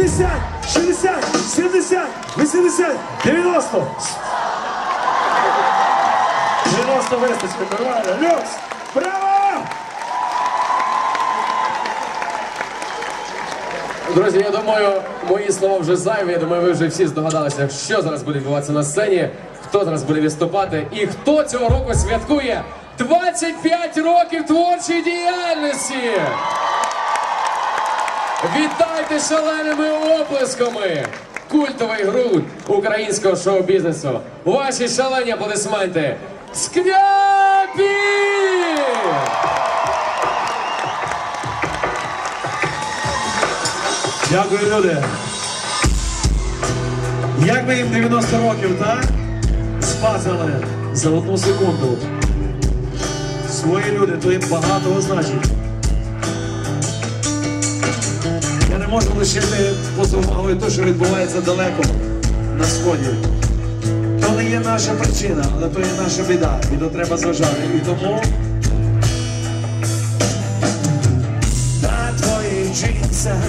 50, 60, 70, 80, 90. 90 вистачить, нормально. Люкс! Браво! Друзі, я думаю, мої слова вже зайві. Я думаю, ви вже всі здогадалися, що зараз буде відбуватися на сцені, хто зараз буде виступати і хто цього року святкує 25 років творчої діяльності. Вітайте шаленими оплесками! Культовий груд українського шоу-бізнесу. Ваші шалені аплодисменти. Скряпі! Дякую, люди. Як би їм 90 років, так? Спазили за одну секунду. Свої люди, то їм багато значить. Можу лишити поза увагою те, що відбувається далеко на сході. То не є наша причина, але то є наша біда. І то треба зважати. І тому на твоїх джинсах